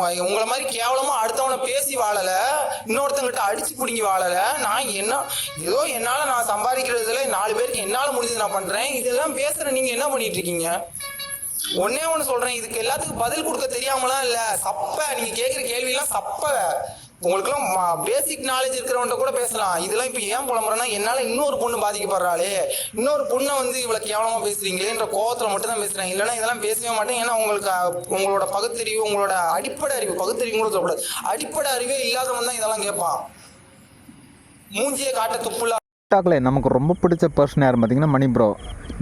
உங்களை மாதிரி கேவலமா அடுத்தவனை பேசி வாழல இன்னொருத்தங்கிட்ட அடிச்சு பிடிங்கி வாழல. நான் என்ன ஏதோ என்னால நான் சம்பாதிக்கிறதுல நாலு பேருக்கு என்னால முடிஞ்சது நான் பண்றேன். இதெல்லாம் பேசுற நீங்க என்ன பண்ணிட்டு இருக்கீங்க? ஒன்னே ஒன்று சொல்றேன். இதுக்கு எல்லாத்துக்கும் பதில் கொடுக்க தெரியாமலாம் இல்ல. சப்ப நீங்க கேட்குற கேள்வியெல்லாம் சப்ப. உங்களுக்குலாம் பேசிக் நாலேஜ் இருக்கிறவன்ட்ட கூட பேசலாம். இதெல்லாம் இப்போ ஏன் புலம்புறேன்னா என்னால் இன்னொரு பொண்ணு பாதிக்கப்படுறாளே. இன்னொரு பொண்ணை வந்து இவ்வளோ கேவலமாக பேசுறீங்களேன்ற கோவத்தில் மட்டும் தான் பேசுகிறேன் இல்லைன்னா இதெல்லாம் பேசவே மாட்டேன். ஏன்னா உங்களுக்கு உங்களோட பகுத்தறிவு உங்களோட அடிப்படை அறிவு பகுத்தறிவு கூட சொல்லக்கூடாது. அடிப்படை அறிவே இல்லாதவன் தான் இதெல்லாம் கேட்பான். மூஞ்சியை காட்ட துப்புல டிக்டாக்ல நமக்கு ரொம்ப பிடிச்ச பர்சன் யார் பார்த்தீங்கன்னா மணி ப்ரோ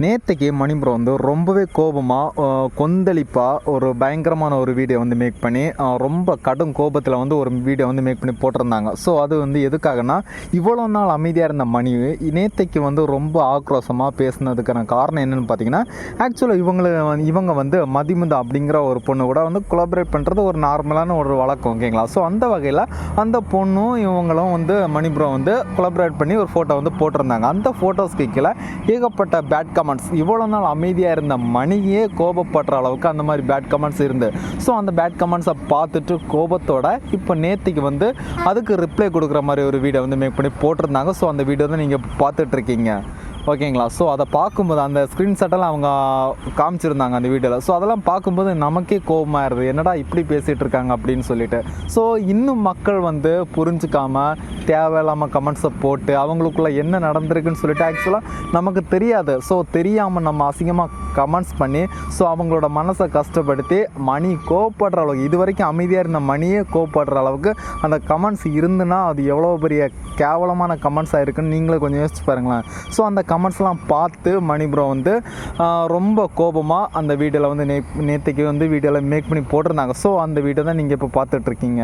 நேற்றுக்கு மணி ப்ரோ வந்து ரொம்பவே கோபமாக கொந்தளிப்பாக ஒரு பயங்கரமான ஒரு வீடியோ வந்து மேக் பண்ணி ரொம்ப கடும் கோபத்தில் வந்து ஒரு வீடியோ வந்து மேக் பண்ணி போட்டிருந்தாங்க. ஸோ அது வந்து எதுக்காகனா இவ்வளோ நாள் அமைதியாக இருந்த மணி நேற்றைக்கு வந்து ரொம்ப ஆக்ரோஷமாக பேசுனதுக்கான காரணம் என்னென்னு பார்த்தீங்கன்னா ஆக்சுவலாக இவங்களை இவங்க வந்து மதிமுதா அப்படிங்கிற ஒரு பொண்ணு கூட வந்து கொலாபரேட் பண்ணுறது ஒரு நார்மலான ஒரு வழக்கம் ஓகேங்களா ஸோ அந்த வகையில் அந்த பொண்ணும் இவங்களும் வந்து மணிபுரம் வந்து கொலாபரேட் பண்ணி ஒரு ஃபோட்டோ வந்து போட்டிருந்தாங்க. அந்த ஃபோட்டோஸ்க்கு கீழே ஏகப்பட்ட பேட் கமெண்ட்ஸ் இவ்வளோ நாள் அமைதியாக இருந்த மணியே கோபப்படுற அளவுக்கு அந்த மாதிரி பேட் கமெண்ட்ஸ் இருந்து. ஸோ அந்த பேட் கமெண்ட்ஸை பார்த்துட்டு கோபத்தோட இப்போ நேத்திக்கு வந்து அதுக்கு ரிப்ளை கொடுக்குற மாதிரி ஒரு வீடியோ வந்து மேக் பண்ணி போட்டிருந்தாங்க. ஸோ அந்த வீடியோ தான் நீங்கள் பார்த்துட்ருக்கீங்க. ஓகேங்களா? ஸோ அதை பார்க்கும்போது அந்த ஸ்க்ரீன்ஷாட்டெல்லாம் அவங்க காமிச்சிருந்தாங்க அந்த வீடியோவில் ஸோ அதெல்லாம் பார்க்கும்போது நமக்கே கோபமாக இருது என்னடா இப்படி பேசிகிட்டு இருக்காங்க அப்படின்னு சொல்லிட்டு. ஸோ இன்னும் மக்கள் வந்து புரிஞ்சுக்காம தேவையில்லாமல் கமெண்ட்ஸை போட்டு அவங்களுக்குள்ள என்ன நடந்திருக்குன்னு சொல்லிட்டு ஆக்சுவலாக நமக்கு தெரியாது. ஸோ தெரியாமல் நம்ம அசிங்கமாக கமெண்ட்ஸ் பண்ணி ஸோ அவங்களோட மனசை கஷ்டப்படுத்தி மணி கோவப்படுற அளவுக்கு இது வரைக்கும் அமைதியாக இருந்த மணியே கோவப்படுற அளவுக்கு அந்த கமெண்ட்ஸ் இருந்துன்னா அது எவ்வளோ பெரிய கேவலமான கமெண்ட்ஸாக இருக்குன்னு நீங்களே கொஞ்சம் யோசிச்சு பாருங்களேன். ஸோ அந்த கமெண்ட்ஸ்லாம் பார்த்து மணி ப்ரோ வந்து ரொம்ப கோபமாக அந்த வீடியோவில் வந்து நே நேற்றுக்கு வந்து வீடியோவில் மேக் பண்ணி போட்டிருந்தாங்க. ஸோ அந்த வீடியோ தான் நீங்கள் இப்போ பார்த்துட்ருக்கீங்க